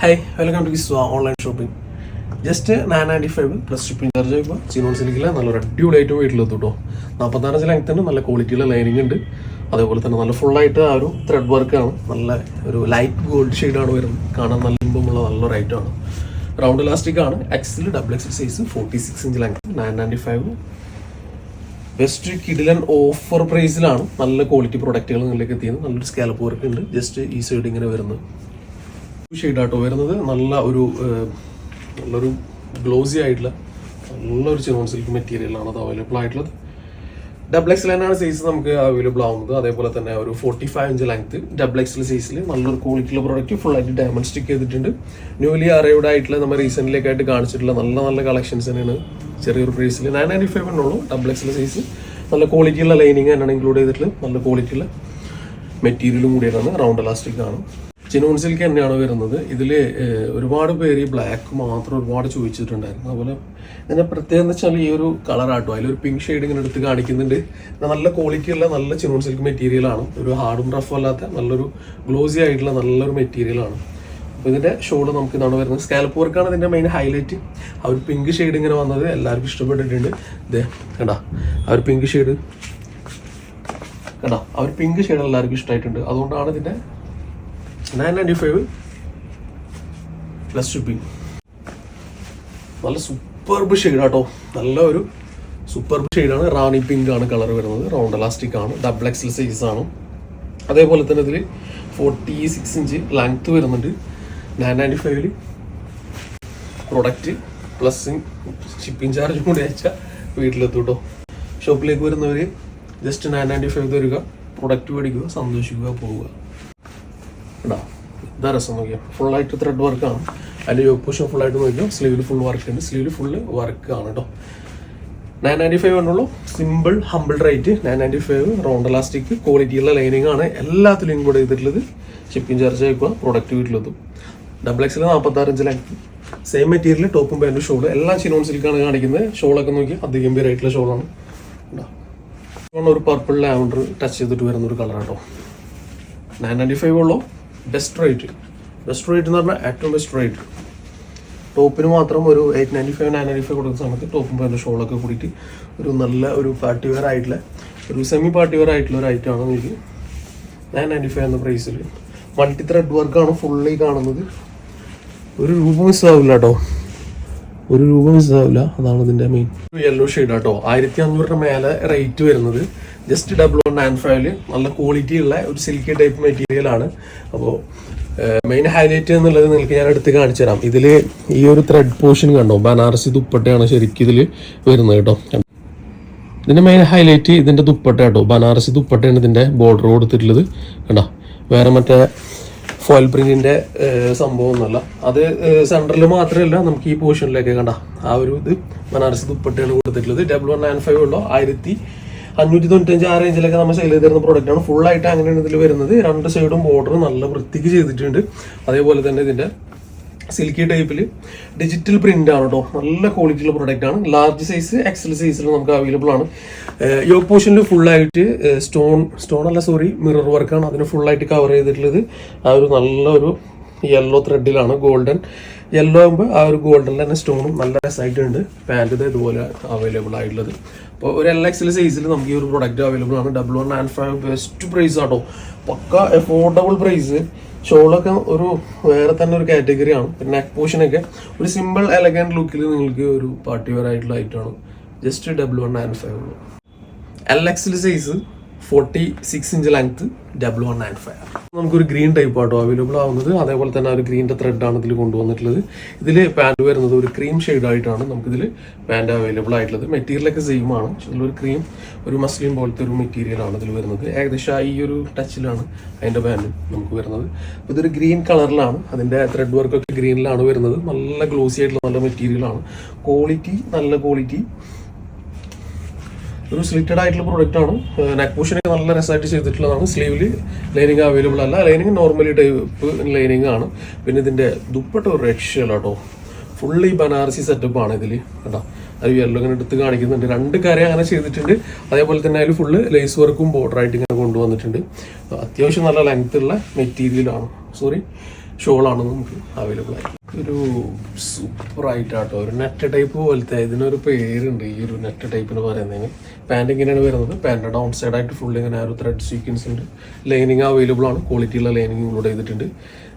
Hi welcome to Viswa online shopping just nine ninety five plus shipping charge ഇപ്പോൾ chinon സിലിക്കിലെ നല്ലൊരു അടിപൊളിയായിട്ട് വീട്ടിലെത്തും കേട്ടോ നാൽപ്പത്താറഞ്ച് ലെങ്ത് ഉണ്ട് നല്ല ക്വാളിറ്റിയുള്ള ലൈനിങ് ഉണ്ട്. അതേപോലെ തന്നെ നല്ല ഫുള്ളായിട്ട് ആ ഒരു ത്രെഡ് വർക്കാണ് നല്ല ഒരു ലൈറ്റ് ഗോൾഡ് ഷെയ്ഡാണ് വരുന്നത്. കാണാൻ നല്ല ഇമ്പമുള്ള നല്ലൊരു ഐറ്റമാണ് റൗണ്ട് ഇലാസ്റ്റിക് ആണ്. XL double X size forty six inch length nine ninety five best കിഡിലൻ ഓഫർ പ്രൈസിലാണ് നല്ല ക്വാളിറ്റി പ്രൊഡക്റ്റുകൾ നിങ്ങളിലേക്ക് എത്തിയത്. നല്ലൊരു സ്കാലപ്പ് വർക്ക് ഉണ്ട്. ജസ്റ്റ് ഈ സൈഡ് ഇങ്ങനെ വരുന്നത്. ഷെയ്ഡാട്ടോ വരുന്നത്. നല്ല ഒരു നല്ലൊരു ഗ്ലോസി ആയിട്ടുള്ള നല്ലൊരു ചിറോൺ സിൽക്ക് മെറ്റീരിയലാണ് അത് അവൈലബിൾ ആയിട്ടുള്ളത്. ഡബിൾ എക്സ് ആണ് സൈസ് നമുക്ക് അവൈലബിൾ ആവുന്നത്. അതേപോലെ തന്നെ ഒരു forty five inch length double X സൈസിൽ നല്ലൊരു ക്വാളിറ്റിയുള്ള പ്രോഡക്റ്റ് ഫുൾ ആയിട്ട് ഡയമണ്ട് സ്റ്റിക്ക് ചെയ്തിട്ടുണ്ട്. ന്യൂലി അറൈവ്ഡ് ആയിട്ടുള്ള നമ്മൾ റീസെന്റിലേക്ക് ആയിട്ട് കാണിച്ചിട്ടുള്ള നല്ല നല്ല കളക്ഷൻസ് തന്നെയാണ് ചെറിയൊരു പ്രൈസിൽ നയൻ നയന്റി ഫൈവ് ഉള്ളൂ ഡബിൾ എക്സ് സൈസ് നല്ല ക്വാളിറ്റിയുള്ള ലൈനിങ് തന്നെയാണ് ഇൻക്ലൂഡ് ചെയ്തിട്ടുള്ളത്. നല്ല ക്വാളിറ്റിയുള്ള മെറ്റീരിയലും കൂടിയാണ്. റൗണ്ട് ഇലാസ്റ്റിക് ആണ്. ചിനോൺ സിൽക്ക് തന്നെയാണ് വരുന്നത്. ഇതിൽ ഒരുപാട് പേര് ഈ ബ്ലാക്ക് മാത്രം ഒരുപാട് ചോദിച്ചിട്ടുണ്ടായിരുന്നു. അതുപോലെ ഇതിന്റെ പ്രത്യേകത എന്ന് വെച്ചാൽ ഈ ഒരു കളർ ആട്ടോ. അതിലൊരു പിങ്ക് ഷെയ്ഡ് ഇങ്ങനെ എടുത്ത് കാണിക്കുന്നുണ്ട്. നല്ല ക്വാളിറ്റിയുള്ള നല്ല ചിനോൺ സിൽക്ക് മെറ്റീരിയൽ ആണ്. ഒരു ഹാർഡും റഫും അല്ലാത്ത നല്ലൊരു ഗ്ലോസി ആയിട്ടുള്ള നല്ലൊരു മെറ്റീരിയലാണ് അപ്പോൾ ഇതിന്റെ ഷോൾ നമുക്ക് ഇതാണ് വരുന്നത്. സ്കാൽപ്പ് വർക്കാണ് ഇതിന്റെ മെയിൻ ഹൈലൈറ്റ് ആ ഒരു പിങ്ക് ഷെയ്ഡ് ഇങ്ങനെ വന്നത് എല്ലാവർക്കും ഇഷ്ടപ്പെട്ടിട്ടുണ്ട്. ഇതേ കണ്ടാ? ആ ഒരു പിങ്ക് ഷെയ്ഡ് കണ്ടോ? ആ ഒരു പിങ്ക് ഷെയ്ഡ് എല്ലാവർക്കും ഇഷ്ടമായിട്ടുണ്ട്. അതുകൊണ്ടാണ് ഇതിന്റെ പ്ലസ് ഷിപ്പിംഗ് നല്ല സൂപ്പർബ് ഷെയ്ഡ് ആട്ടോ. നല്ല ഒരു സൂപ്പർബ് ഷെയ്ഡാണ് റാണി പിങ്ക് ആണ് കളർ വരുന്നത്. റൗണ്ട് ഇലാസ്റ്റിക് ആണ്. ഡബിൾ എക്സൽ സൈസ് ആണ്. അതേപോലെ തന്നെ ഇതിൽ ഫോർട്ടി സിക്സ് ഇഞ്ച് ലെങ്ത് വരുന്നുണ്ട്. നയൻ നയന്റി ഫൈവിൽ പ്രൊഡക്റ്റ് പ്ലസ് ഷിപ്പിംഗ് ചാർജും കൂടി അയച്ചാൽ വീട്ടിലെത്തും കേട്ടോ ഷോപ്പിലേക്ക് വരുന്നവർ ജസ്റ്റ് നയൻ നയന്റി ഫൈവ് തരിക പ്രൊഡക്റ്റ് മേടിക്കുക സന്തോഷിക്കുക പോവുക. കേട്ടോ ഇതാ രസം നോക്കിയാൽ ഫുള്ളായിട്ട് ത്രെഡ് വർക്കാണ് അതിന്റെ പുഷ് ഫുള്ളായിട്ട് നോക്കിയാൽ സ്ലീവിൽ ഫുൾ വർക്ക് ഉണ്ട്. സ്ലീവിൽ ഫുള്ള് വർക്ക് ആണ് കേട്ടോ nine ninety five ആണുള്ളൂ simple humble rate nine ninety five round elastic ക്വാളിറ്റിയുള്ള ലൈനിങ് ആണ് എല്ലാത്തിലും ഇൻക്ലൂഡ് ചെയ്തിട്ടുള്ളത്. ഷിപ്പിംഗ് ചാർജ് ആയിക്കുക പ്രൊഡക്റ്റ് വീട്ടിലെത്തും. ഡബിൾ എക്സിൽ നാൽപ്പത്താറഞ്ച് ലെങ്ത് സെയിം മെറ്റീരിയൽ ടോപ്പും പാന്റും ഷോൾ എല്ലാം ചിനോൺ സിൽക്കാണ് കാണിക്കുന്നത്. ഷോളൊക്കെ നോക്കി അതിഗംഭീരമായിട്ടുള്ള ഷോളാണ് കേട്ടോ ഒരു പർപ്പിൾ ലാവൻഡർ ടച്ച് ചെയ്തിട്ട് വരുന്ന ഒരു കളർ കേട്ടോ നയൻ നയന്റി ഫൈവ് ഉള്ളൂ. ഡെസ്ട്രോയിറ്റ് റേറ്റ് എന്ന് പറഞ്ഞാൽ ഏറ്റവും റേറ്റ് ടോപ്പിന് മാത്രം ഒരു eight ninety five nine ninety five കൊടുക്കുന്ന സമയത്ത് ടോപ്പും പാന്റും ഷോളൊക്കെ കൂടിയിട്ട് ഒരു നല്ല ഒരു പാർട്ടി വെയർ ആയിട്ടുള്ള ഒരു സെമി പാർട്ടി വെയർ ആയിട്ടുള്ള ഒരു ഐറ്റം ആണ് എനിക്ക് നയൻ നയന്റി ഫൈവ് എന്ന പ്രൈസിൽ മൾട്ടി ത്രെഡ് വർക്കാണ് ഫുള്ളി കാണുന്നത്. ഒരു രൂപ മിസ്സാവില്ല കേട്ടോ ഒരു രൂപ മിസ്സാവില്ല അതാണ് ഇതിന്റെ മെയിൻ യെല്ലോ ഷെയ്ഡ് കേട്ടോ ആയിരത്തി അഞ്ഞൂറിന് മേലെ റേറ്റ് വരുന്നത്. ജസ്റ്റ് ഡബിൾ വൺ ആൻഡ് ഫൈവിൽ നല്ല ക്വാളിറ്റി ഉള്ള ഒരു സിൽക്കി ടൈപ്പ് മെറ്റീരിയൽ ആണ്. അപ്പോൾ മെയിൻ ഹൈലൈറ്റ് എന്നുള്ളത് നിങ്ങൾക്ക് ഞാൻ എടുത്ത് കാണിച്ചു തരാം. ഇതിൽ ഈ ഒരു ത്രെഡ് പോർഷൻ കണ്ടോ? ബനാറസി ദുപ്പട്ടയാണ് ശരിക്കും ഇതിൽ വരുന്നത് കേട്ടോ. ഇതിന്റെ മെയിൻ ഹൈലൈറ്റ് ഇതിന്റെ ദുപ്പട്ട കേട്ടോ. ബനാറസി ദുപ്പട്ടയാണ് ഇതിന്റെ ബോർഡർ കൊടുത്തിട്ടുള്ളത്. കണ്ടോ? വേറെ മറ്റേ ഫോയിൽ പ്രിന്റിന്റെ സംഭവം ഒന്നല്ല അത് സെൻട്രൽ മാത്രമല്ല നമുക്ക് ഈ പോർഷനിലേക്ക് കണ്ട? ആ ഒരു ഇത് ബനാറസി ദുപ്പട്ടയാണ് കൊടുത്തിട്ടുള്ളത്. ഡബിൾ വൺ നയൻ ഫൈവ് ഉള്ളോ. ആയിരത്തി അഞ്ഞൂറ്റി തൊണ്ണൂറ്റഞ്ച് ആ റേഞ്ചിലൊക്കെ നമ്മൾ സെയിൽ ചെയ്ത് തരുന്ന പ്രോഡക്റ്റ് ആണ്. ഫുൾ ആയിട്ട് അങ്ങനെയാണ് ഇതിൽ വരുന്നത്. രണ്ട് സൈഡും ബോർഡർ നല്ല വൃത്തിക്ക് ചെയ്തിട്ടുണ്ട്. അതേപോലെ തന്നെ ഇതിന്റെ സിൽക്കി ടൈപ്പിൽ ഡിജിറ്റൽ പ്രിന്റ് ആണ് കേട്ടോ നല്ല ക്വാളിറ്റിയുള്ള പ്രൊഡക്റ്റ് ആണ്. ലാർജ് സൈസ് എക്സൽ സൈസിൽ നമുക്ക് അവൈലബിൾ ആണ്. യോഗ പോർഷനിൽ ഫുൾ ആയിട്ട് സ്റ്റോൺ സ്റ്റോൺ അല്ല സോറി മിറർ വർക്കാണ് അതിന് ഫുൾ ആയിട്ട് കവർ ചെയ്തിട്ടുള്ളത് ആ ഒരു നല്ലൊരു യെല്ലോ ത്രെഡിലാണ് ഗോൾഡൻ യെല്ലോ ആകുമ്പോൾ ആ ഒരു ഗോൾഡൻ തന്നെ സ്റ്റോണും നല്ല രസമായിട്ടുണ്ട് പാന്റ് ഇതുപോലെ അവൈലബിൾ ആയിട്ടുള്ളത്. അപ്പോൾ ഒരു എൽ എക്സിൽ സൈസിൽ നമുക്ക് ഈ ഒരു പ്രൊഡക്റ്റ് അവൈലബിൾ ആണ്. Double one nine five best price ആട്ടോ. പക്ക എഫോർഡബിൾ പ്രൈസ് ഷോളൊക്കെ ഒരു വേറെ തന്നെ ഒരു കാറ്റഗറി ആണ്. പിന്നെ നെക്ക് പോഷനൊക്കെ ഒരു സിമ്പിൾ എലഗന്റ് ലുക്കിൽ നിങ്ങൾക്ക് ഒരു പാർട്ടി വെയർ ആയിട്ടുള്ള ഐറ്റമാണ് just double one nine five L XL size forty six inch length double one nine five നമുക്കൊരു ഗ്രീൻ ടൈപ്പ് ആട്ടോ അവൈലബിൾ ആവുന്നത്. അതേപോലെ തന്നെ ഒരു ഗ്രീന്റെ ത്രെഡാണ് ഇതിൽ കൊണ്ടുവന്നിട്ടുള്ളത്. ഇതിൽ പാന്റ് വരുന്നത് ഒരു ക്രീം ഷെയ്ഡ് ആയിട്ടാണ് നമുക്കിതിൽ പാന്റ് അവൈലബിൾ ആയിട്ടുള്ളത്. മെറ്റീരിയലൊക്കെ സെയിം ആണ്. ഇതിലൊരു ക്രീം ഒരു മസ്ലിൻ പോലത്തെ ഒരു മെറ്റീരിയൽ ആണ് ഇതിൽ വരുന്നത്. ഏകദേശം ഈ ഒരു ടച്ചിലാണ് അതിന്റെ പാന്റ് നമുക്ക് വരുന്നത്. അപ്പോൾ ഇതൊരു ഗ്രീൻ കളറിലാണ് അതിന്റെ ത്രെഡ് വർക്കൊക്കെ ഗ്രീനിലാണ് വരുന്നത്. നല്ല ഗ്ലോസി ആയിട്ടുള്ള നല്ല മെറ്റീരിയലാണ് ക്വാളിറ്റി നല്ല ക്വാളിറ്റി ഒരു സ്ലിറ്റഡ് ആയിട്ടുള്ള പ്രോഡക്റ്റ് ആണ്. നെക്ക് പോഷനൊക്കെ നല്ല രസമായിട്ട് ചെയ്തിട്ടുള്ളതാണ്. സ്ലീവിൽ ലൈനിങ് അവൈലബിൾ അല്ല. ലൈനിങ് നോർമലി ടൈപ്പ് ലൈനിങ് ആണ്. പിന്നെ ഇതിന്റെ ദുപ്പട്ട ഒരു രക്ഷയല്ല കേട്ടോ ഫുള്ളി ബനാറസി സെറ്റപ്പ് ആണ് ഇതിൽ കേട്ടോ അത് യെല്ലോ ഇങ്ങനെ എടുത്ത് കാണിക്കുന്നുണ്ട്. രണ്ട് കര അങ്ങനെ ചെയ്തിട്ടുണ്ട്. അതേപോലെ തന്നെ അതിൽ ഫുള്ള് ലേസ് വർക്കും ബോർഡർ ആയിട്ട് ഇങ്ങനെ കൊണ്ടുവന്നിട്ടുണ്ട്. അത്യാവശ്യം നല്ല ലെങ്ത് ഉള്ള മെറ്റീരിയലാണ് സോറി ഷോളാണ് നമുക്ക് അവൈലബിൾ ആയിട്ട് ഒരു സൂപ്പർ ആയിട്ടാട്ടോ ഒരു നെറ്റ് ടൈപ്പ് പോലത്തെ ഇതിനൊരു പേരുണ്ട്. ഈ ഒരു നെറ്റ് ടൈപ്പിന് പറയുന്നതിന്. പാന്റ് ഇങ്ങനെയാണ് വരുന്നത്. പാന്റ് ഡൗൺ സൈഡ് ആയിട്ട് ഫുൾ ഇങ്ങനെ ഒരു ത്രെഡ് സീക്വൻസ് ഉണ്ട്. ലൈനിങ് അവൈലബിൾ ആണ്. ക്വാളിറ്റിയുള്ള ലൈനിങ് ഇൻക്ലൂഡ് ചെയ്തിട്ടുണ്ട്.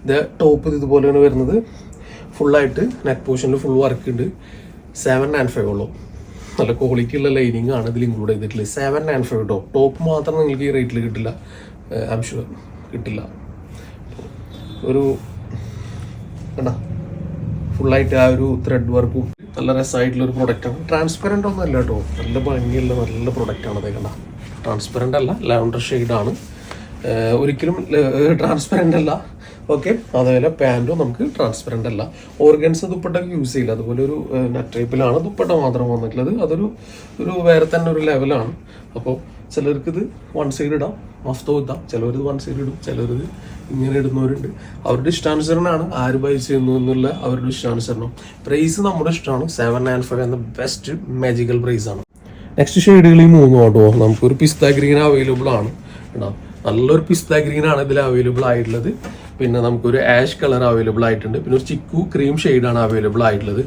ഇത് ടോപ്പ് ഇതുപോലെയാണ് വരുന്നത്. ഫുള്ളായിട്ട് നെറ്റ് പോർഷനിൽ ഫുൾ വർക്ക് ഉണ്ട്. സെവൻ നയൻ ഫൈവ് ഉള്ളൂ. നല്ല ക്വാളിറ്റി ഉള്ള ലൈനിങ് ആണ് ഇതിൽ ഇൻക്ലൂഡ് ചെയ്തിട്ടുള്ളത്. സെവൻ നയൻ ഫൈവ് കേട്ടോ ടോപ്പ് മാത്രം നിങ്ങൾക്ക് ഈ റേറ്റിൽ കിട്ടില്ല. ഐ ഷുവർ കിട്ടില്ല. ഒരു കണ്ട ഫുള്ളായിട്ട് ആ ഒരു ത്രെഡ് വർക്കും നല്ല രസമായിട്ടുള്ള ഒരു പ്രൊഡക്റ്റാണ് ട്രാൻസ്പെറന്റ് ഒന്നും അല്ല കേട്ടോ. നല്ല ഭംഗിയുള്ള നല്ല പ്രൊഡക്റ്റാണ് അതേ കണ്ട ട്രാൻസ്പെറന്റ് അല്ല ലാവണ്ടർ ഷെയ്ഡാണ് ഒരിക്കലും ട്രാൻസ്പെറന്റ് അല്ല. ഓക്കെ അതേപോലെ പാന്റും നമുക്ക് ട്രാൻസ്പെറന്റ് അല്ല. ഓർഗൻസ് ദുപ്പട്ടൊക്കെ യൂസ് ചെയ്യില്ല. അതുപോലെ ഒരു നെറ്റ് ടൈപ്പിലാണ് ദുപ്പട്ട മാത്രം വന്നിട്ടുള്ളത്. അതൊരു ഒരു വേറെ തന്നെ ഒരു ലെവലാണ് അപ്പോൾ ചിലർക്ക് ഇത് വൺ സൈഡ് ഇടാം മഫ്തോ ഇടാം. ചിലവരിത് വൺ സൈഡ് ഇടും ചിലർ ഇത് ഇങ്ങനെ ഇടുന്നവരുണ്ട്. അവരുടെ ഇഷ്ടാനുസരണമാണ് ആര് ബൈ ചെയ്യുന്നു എന്നുള്ള അവരുടെ ഇഷ്ടാനുസരണം. പ്രൈസ് നമ്മുടെ ഇഷ്ടമാണ്. സെവൻ നയൻ ഫൈവ് എന്ന ബെസ്റ്റ് മാജിക്കൽ പ്രൈസ് ആണ്. നെക്സ്റ്റ് ഷെയ്ഡുകൾ ഈ മൂന്നും ഓട്ടോ നമുക്കൊരു പിസ്ത ഗ്രീൻ അവൈലബിൾ ആണ്. കേട്ടോ നല്ലൊരു പിസ്ത ഗ്രീൻ ആണ് ഇതിൽ അവൈലബിൾ ആയിട്ടുള്ളത്. പിന്നെ നമുക്കൊരു ആഷ് കളർ അവൈലബിൾ ആയിട്ടുണ്ട്. പിന്നെ ഒരു ചിക്കു ക്രീം ആണ് അവൈലബിൾ ആയിട്ടുള്ളത്.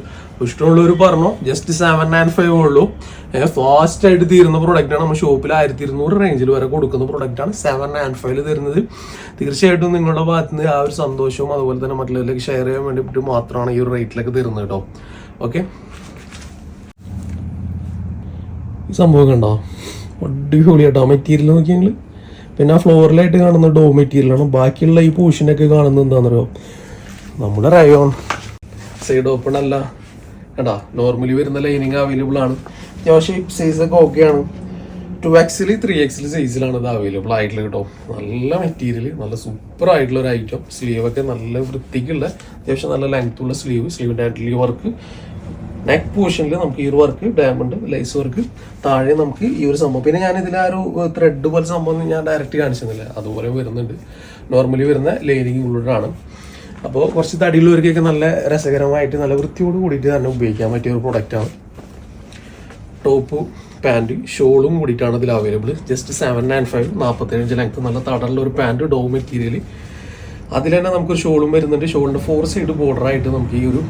ഇഷ്ടമുള്ളവർ പറഞ്ഞു? ജസ്റ്റ് സെവൻ നയൻ ഫൈവ് ഉള്ളൂ. ഫാസ്റ്റ് ആയിട്ട് തീരുന്ന പ്രൊഡക്റ്റാണ് നമ്മൾ ഷോപ്പിൽ ആയിരത്തി ഇരുന്നൂറ് റേഞ്ചിൽ വരെ കൊടുക്കുന്ന പ്രൊഡക്റ്റാണ് സെവൻ നയൻ ഫൈവ് തരുന്നത്. തീർച്ചയായിട്ടും നിങ്ങളുടെ ഭാഗത്ത് നിന്ന് ആ ഒരു സന്തോഷവും അതുപോലെ തന്നെ മറ്റുള്ളവരിലേക്ക് ഷെയർ ചെയ്യാൻ വേണ്ടിയിട്ട് മാത്രമാണ് ഈ ഒരു റേറ്റിലേക്ക് തരുന്നത് കേട്ടോ. ഓക്കെ ഈ സംഭവം കണ്ടോ? അടിപൊളിയാട്ടോ. മെറ്റീരിയൽ നോക്കിയെങ്കിൽ പിന്നെ ആ ഫ്ലോറിലായിട്ട് കാണുന്ന ഡോ മെറ്റീരിയലാണ്. ബാക്കിയുള്ള ഈ പോർഷനൊക്കെ കാണുന്നത് എന്താണെന്നറിയോ? നമ്മുടെ റയോൺ. സൈഡ് ഓപ്പൺ അല്ല. കേട്ടാ നോർമലി വരുന്ന ലൈനിങ് അവൈലബിൾ ആണ്. അത്യാവശ്യം സൈസ് ഒക്കെ ഓക്കെയാണ് ടു എക്സിൽ ത്രീ എക്സിൽ സൈസിലാണ് ഇത് അവൈലബിൾ ആയിട്ടുള്ളത് കേട്ടോ. നല്ല മെറ്റീരിയൽ നല്ല സൂപ്പർ ആയിട്ടുള്ള ഒരു ഐറ്റം സ്ലീവൊക്കെ നല്ല വൃത്തിക്കുള്ള അത്യാവശ്യം നല്ല ലെങ്ത്തുള്ള സ്ലീവ് സ്ലീവിന്റെ ആയിട്ടുള്ള വർക്ക് നെക്ക് പോർഷനിൽ നമുക്ക് ഈ ഒരു വർക്ക് ഡയമണ്ട് ലൈസ് വർക്ക് താഴെ നമുക്ക് ഈ ഒരു സംഭവം. പിന്നെ ഞാൻ ഇതിൽ ആ ഒരു ത്രെഡ് പോലെ സംഭവം ഞാൻ ഡയറക്റ്റ് കാണിച്ചിരുന്നില്ല. അതുപോലെ വരുന്നുണ്ട്. നോർമലി വരുന്ന ലൈനിങ് ഉള്ളിലാണ് അപ്പോൾ കുറച്ച് തടിയുള്ളവർക്കൊക്കെ നല്ല രസകരമായിട്ട് നല്ല വൃത്തിയോട് കൂടിയിട്ട് തന്നെ ഉപയോഗിക്കാൻ പറ്റിയ ഒരു പ്രൊഡക്റ്റാണ് ടോപ്പ് പാന്റ് ഷോളും കൂടിയിട്ടാണ് ഇതിൽ available just seven nine five നാൽപ്പത്തേഴ് ലെങ്ത് നല്ല തടലുള്ള ഒരു പാന്റ് ഡോ മെറ്റീരിയൽ അതിൽ തന്നെ നമുക്കൊരു ഷോളും വരുന്നുണ്ട്. ഷോളിന്റെ ഫോർ സൈഡ് ബോർഡർ ആയിട്ട് നമുക്ക് ഈ ഒരു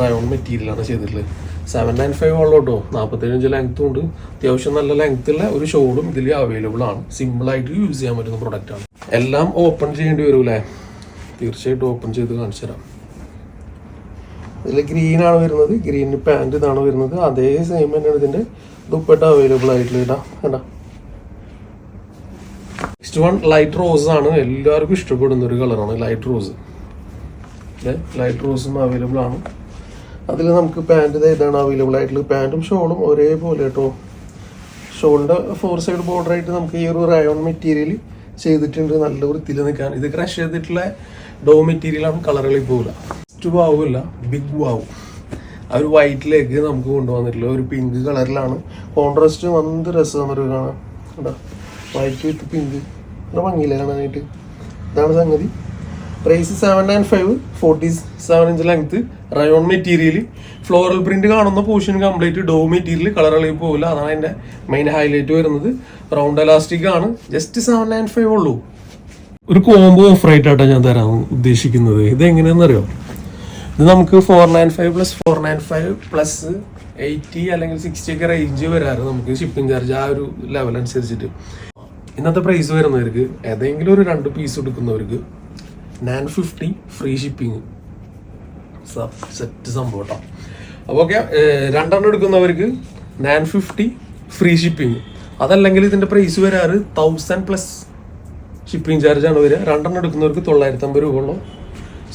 റയോൺ മെറ്റീരിയലാണ് ചെയ്തിട്ടുള്ളത്. സെവൻ നയൻ ഫൈവ് ഉള്ളൂ കേട്ടോ നാൽപ്പത്തേഴ് ലെങ്ത്തും ഉണ്ട്. അത്യാവശ്യം നല്ല ലെങ്ത് ഉള്ള ഒരു ഷോളും ഇതിൽ അവൈലബിൾ ആണ്. സിമ്പിൾ ആയിട്ട് യൂസ് ചെയ്യാൻ പറ്റുന്ന പ്രൊഡക്റ്റ് ആണ്. എല്ലാം ഓപ്പൺ ചെയ്യേണ്ടി വരൂലേ തീർച്ചയായിട്ടും ഓപ്പൺ ചെയ്ത് കാണിച്ചു തരാം. ഇതിൽ ഗ്രീൻ ആണ് വരുന്നത്. ഗ്രീൻ പാന്റ് ഇതാണ് വരുന്നത്. അതേ സെയിം തന്നെയാണ് ഇതിന്റെ ദുപ്പട്ട അവൈലബിൾ ആയിട്ടുള്ള ഇടാ നെക്സ്റ്റ് വൺ ലൈറ്റ് റോസ് ആണ്. എല്ലാവർക്കും ഇഷ്ടപ്പെടുന്ന ഒരു കളറാണ് ലൈറ്റ് റോസ് ലൈറ്റ് റോസും അവൈലബിൾ ആണ്. അതിൽ നമുക്ക് പാന്റ് ഇതാണ് അവൈലബിൾ ആയിട്ടുള്ളത് പാന്റും ഷോളും ഒരേപോലെ കേട്ടോ ഷോളിന്റെ ഫോർ സൈഡ് ബോർഡർ ആയിട്ട് നമുക്ക് ഈ ഒരു റയോൺ മെറ്റീരിയൽ ചെയ്തിട്ടുണ്ട്. നല്ല വൃത്തിയിൽ നിൽക്കാൻ. ഇത് ക്രഷ് ചെയ്തിട്ടുള്ള ഡോ മെറ്റീരിയലാണ് കളറുകളിൽ പോകില്ല ഫസ്റ്റ് വാവുമല്ല ബിഗ് വാവ് ആ ഒരു വൈറ്റിലേക്ക് നമുക്ക് കൊണ്ടുവന്നിട്ടുള്ള ഒരു പിങ്ക് കളറിലാണ് കോൺട്രാസ്റ്റ് വന്ന് രസം ഒരു കാണാം വൈറ്റ് വിത്ത് പിങ്ക് നല്ല ഭംഗിയില്ല കാണാനായിട്ട്? ഇതാണ് സംഗതി. Price seven nine five forty seven inch length rayon material floral print കാണുന്ന പോർഷൻ കംപ്ലീറ്റ് ഡോ മെറ്റീരിയൽ കളർ കളയിൽ പോകില്ല അതാണ് അതിന്റെ മെയിൻ ഹൈലൈറ്റ് വരുന്നത്. റൗണ്ട് എലാസ്റ്റിക് ആണ്. ജസ്റ്റ് സെവൻ നയൻ ഫൈവ് ഉള്ളൂ. ഒരു കോംബോ ഓഫർ ആയിട്ടാണ് ഞാൻ തരാൻ ഉദ്ദേശിക്കുന്നത്. ഇത് എങ്ങനെയാണെന്നറിയോ ഇത് നമുക്ക് four nine five plus four nine five plus eighty അല്ലെങ്കിൽ സിക്സ്റ്റി ഒക്കെ റേഞ്ച് വരാറ് നമുക്ക് ഷിപ്പിംഗ് ചാർജ് ആ ഒരു ലെവൽ അനുസരിച്ചിട്ട്. ഇന്നത്തെ പ്രൈസ് വരുന്നവർക്ക് ഏതെങ്കിലും ഒരു രണ്ട് പീസ് എടുക്കുന്നവർക്ക് nine fifty free shipping set സംഭവം കേട്ടോ അപ്പോൾ ഓക്കെ രണ്ടെണ്ണം എടുക്കുന്നവർക്ക് നയൻ ഫിഫ്റ്റി ഫ്രീ ഷിപ്പിംഗ് അതല്ലെങ്കിൽ ഇതിന്റെ പ്രൈസ് വരാറ് തൗസൻഡ് പ്ലസ് ഷിപ്പിംഗ് ചാർജ് ആണ് വരിക. രണ്ടെണ്ണം എടുക്കുന്നവർക്ക് തൊള്ളായിരത്തി അമ്പത് രൂപ ഉള്ളൂ.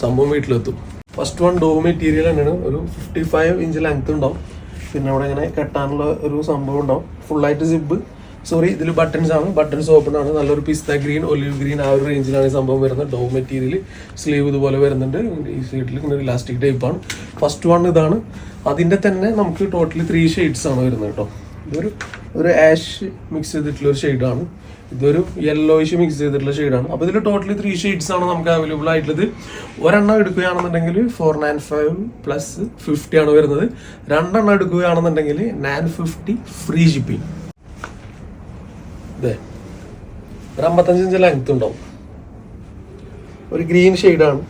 സംഭവം വീട്ടിലെത്തും. ഫസ്റ്റ് വൺ ഡോ മെറ്റീരിയൽ തന്നെയാണ്. ഒരു ഫിഫ്റ്റി ഫൈവ് ഇഞ്ച് ലെങ്ത് ഉണ്ടാവും. പിന്നെ അവിടെ ഇങ്ങനെ കെട്ടാനുള്ള ഒരു സംഭവം ഉണ്ടാവും. ഫുള്ളായിട്ട് സിബ് സോറി ഇതിൽ ബട്ടൺസ് ആണ്. ബട്ടൺസ് ഓപ്പൺ ആണ്. നല്ലൊരു പിസ്ത ഗ്രീൻ ഒലിവ് ഗ്രീൻ ആ ഒരു റേഞ്ചിലാണ് ഈ സംഭവം വരുന്നത്. ഡോ മെറ്റീരിയൽ സ്ലീവ് ഇതുപോലെ വരുന്നുണ്ട്. ഈ സൈഡിൽ ഇങ്ങനെ ഇലാസ്റ്റിക് ടൈപ്പ് ആണ്. ഫസ്റ്റ് വൺ ഇതാണ്. അതിന്റെ തന്നെ നമുക്ക് ടോട്ടലി ത്രീ ഷെയ്ഡ്സ് ആണ് വരുന്നത് കേട്ടോ. ഇതൊരു ഒരു ആഷ് മിക്സ് ചെയ്തിട്ടുള്ള ഒരു ഷെയ്ഡാണ് ഇതൊരു യെല്ലോയിഷ് മിക്സ് ചെയ്തിട്ടുള്ള ഷെയ്ഡാണ് അപ്പോൾ ഇതിൽ ടോട്ടലി ത്രീ ഷെയ്ഡ്സ് ആണ് നമുക്ക് അവൈലബിൾ ആയിട്ടുള്ളത്. ഒരെണ്ണം എടുക്കുകയാണെന്നുണ്ടെങ്കിൽ four nine five plus fifty ആണ് വരുന്നത്. രണ്ടെണ്ണം എടുക്കുകയാണെന്നുണ്ടെങ്കിൽ നയൻ ഫിഫ്റ്റി ഫ്രീ ഷിപ്പിംഗ് ഇതേ ഒരു അമ്പത്തഞ്ച് ഇഞ്ച് ലെങ്ത് ഉണ്ടാവും. ഒരു ഗ്രീൻ ഷെയ്ഡാണ്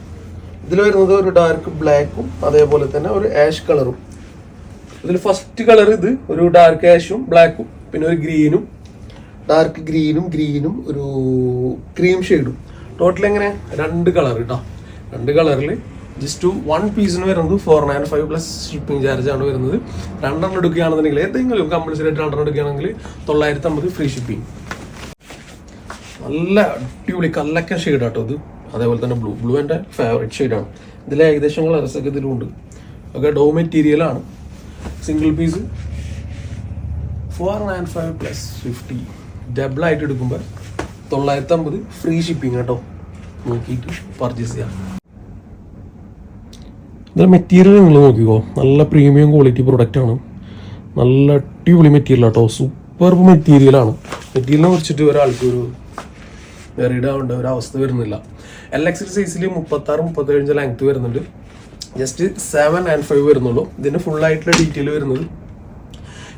ഇതിൽ വരുന്നത് ഒരു ഡാർക്ക് ബ്ലാക്കും അതേപോലെ തന്നെ ഒരു ആഷ് കളറും ഇതിൽ ഫസ്റ്റ് കളർ ഇത് ഒരു ഡാർക്ക് ആഷും ബ്ലാക്കും പിന്നെ ഒരു ഗ്രീനും ഡാർക്ക് ഗ്രീനും ഗ്രീനും ഒരു ക്രീം ഷെയ്ഡും ടോട്ടൽ എങ്ങനെ? രണ്ട് കളർ കേട്ടോ രണ്ട് കളറിൽ ജസ്റ്റ് വൺ പീസിന് വരുന്നത് four nine five plus shipping charge ആണ് വരുന്നത്. രണ്ടെണ്ണം എടുക്കുകയാണെന്നുണ്ടെങ്കിൽ ഏതെങ്കിലും കമ്പൽസറി ആയിട്ട് രണ്ടെണ്ണം എടുക്കുകയാണെങ്കിൽ തൊള്ളായിരത്തി അമ്പത് ഫ്രീ ഷിപ്പിംഗ് നല്ല അടിപൊളി കല്ലക്ക ഷെയ്ഡ് ആട്ടോ ഇത്. അതേപോലെ തന്നെ ബ്ലൂ ബ്ലൂ എന്റെ ഫേവറേറ്റ് ഷെയ്ഡാണ് ഇതിൽ ഏകദേശം കളർസൊക്കെ ഇതിലുണ്ട്. ഒക്കെ ഡോ മെറ്റീരിയലാണ് single piece four nine five plus fifty ഡബിളായിട്ട് എടുക്കുമ്പോൾ തൊള്ളായിരത്തി അമ്പത് ഫ്രീ ഷിപ്പിംഗ് കേട്ടോ നോക്കിയിട്ട് പർച്ചേസ് ചെയ്യാം. ഇതിൽ മെറ്റീരിയൽ നിങ്ങൾ നോക്കിക്കോ. നല്ല പ്രീമിയം ക്വാളിറ്റി പ്രൊഡക്റ്റ് ആണ്. നല്ല അടിപൊളി മെറ്റീരിയൽ കേട്ടോ സൂപ്പർ മെറ്റീരിയലാണ് മെറ്റീരിയലിനെ കുറിച്ചിട്ട് വേറെ ആവേണ്ട ഒരു അവസ്ഥ വരുന്നില്ല. എൽ എക്സ് സൈസിൽ മുപ്പത്തി ആറ് മുപ്പത്തേഴ് ലെങ്ത് വരുന്നുണ്ട്. ജസ്റ്റ് സെവൻ ആൻഡ് ഫൈവ് വരുന്നുള്ളൂ. ഇതിന്റെ ഫുൾ ആയിട്ടുള്ള ഡീറ്റെയിൽ വരുന്നത്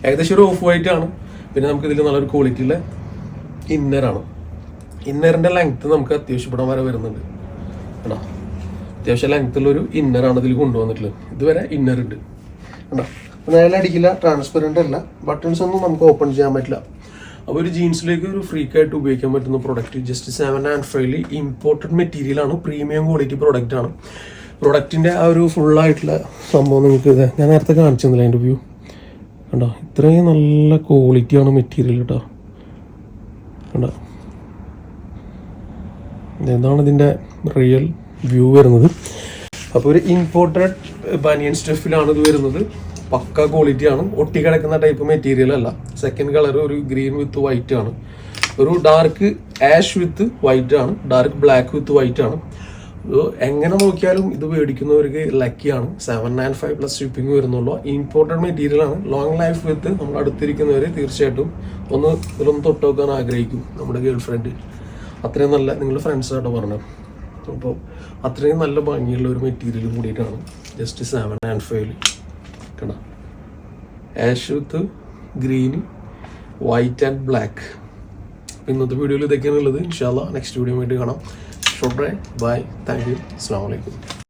ഏകദേശം ഒരു ഓഫ് വൈറ്റ് ആണ്. പിന്നെ നമുക്ക് ഇതിൽ നല്ലൊരു ക്വാളിറ്റിയുള്ള ഇന്നറാണ് ഇന്നറിന്റെ ലെങ്ത്ത് നമുക്ക് അത്യാവശ്യപ്പെടാൻ വരെ വരുന്നുണ്ട്. കേട്ടോ അത്യാവശ്യം ലെങ്ത്തുള്ളൊരു ഇന്നറാണ് ഇതിൽ കൊണ്ടുവന്നിട്ടുള്ളത്. ഇതുവരെ ഇന്നർ ഉണ്ട്. കേട്ടോ നേരെ അടിക്കില്ല. ട്രാൻസ്പെറന്റ് അല്ല. ബട്ടൺസ് ഒന്നും നമുക്ക് ഓപ്പൺ ചെയ്യാൻ പറ്റില്ല. അപ്പോൾ ഒരു ജീൻസിലേക്ക് ഒരു ഫ്രീക്ക് ആയിട്ട് ഉപയോഗിക്കാൻ പറ്റുന്ന പ്രൊഡക്റ്റ് ജസ്റ്റ് സെവൻ ആൻഡ് ഫൈവിൽ ഇമ്പോർട്ടഡ് മെറ്റീരിയൽ ആണ്. പ്രീമിയം ക്വാളിറ്റി പ്രോഡക്റ്റ് ആണ്. പ്രൊഡക്റ്റിന്റെ ആ ഒരു ഫുള്ളായിട്ടുള്ള സംഭവം നിങ്ങൾക്ക് ഞാൻ നേരത്തെ കാണിച്ചു തന്നില്ല അതിന്റെ വ്യൂ കണ്ടോ? ഇത്രയും നല്ല ക്വാളിറ്റിയാണ് മെറ്റീരിയൽ കേട്ടോ കണ്ടോ? എന്താണ് ഇതിന്റെ റിയൽ വ്യൂ വരുന്നത്. അപ്പോൾ ഒരു ഇമ്പോർട്ടഡ് ബനിയൻ സ്റ്റഫിലാണ് ഇത് വരുന്നത്. പക്ക ക്വാളിറ്റി ആണ്. ഒട്ടി കിടക്കുന്ന ടൈപ്പ് മെറ്റീരിയൽ അല്ല. സെക്കൻഡ് കളർ ഒരു ഗ്രീൻ വിത്ത് വൈറ്റ് ആണ്. ഒരു ഡാർക്ക് ആഷ് വിത്ത് വൈറ്റ് ആണ്. ഡാർക്ക് ബ്ലാക്ക് വിത്ത് വൈറ്റ് ആണ്. എങ്ങനെ നോക്കിയാലും ഇത് മേടിക്കുന്നവർക്ക് ലക്കിയാണ് seven nine five plus shipping വരുന്നുള്ളൂ. ഇമ്പോർട്ടന്റ് മെറ്റീരിയൽ ആണ്. ലോങ് ലൈഫ് വിത്ത് നമ്മൾ അടുത്തിരിക്കുന്നവർ തീർച്ചയായിട്ടും ഒന്ന് ഇതിലൊന്ന് തൊട്ട് നോക്കാൻ ആഗ്രഹിക്കും. നമ്മുടെ ഗേൾ ഫ്രണ്ട് അത്രയും നല്ല നിങ്ങളുടെ ഫ്രണ്ട്സ് പറഞ്ഞു അപ്പോൾ അത്രയും നല്ല ഭംഗിയുള്ള ഒരു മെറ്റീരിയൽ കൂടിയിട്ടാണ് ജസ്റ്റ് സെവൻ ആൻഡ് ഫൈവ് കണ്ട? Ash with green white and black ഇന്നത്തെ വീഡിയോയിൽ ഇതൊക്കെയാണ് ഉള്ളത്. ഇൻഷാല്ല നെക്സ്റ്റ് വീഡിയോ വേണ്ടി കാണാം. ഷോർട്ട് ബൈ താങ്ക് യു അസ്സാം വലൈക്കും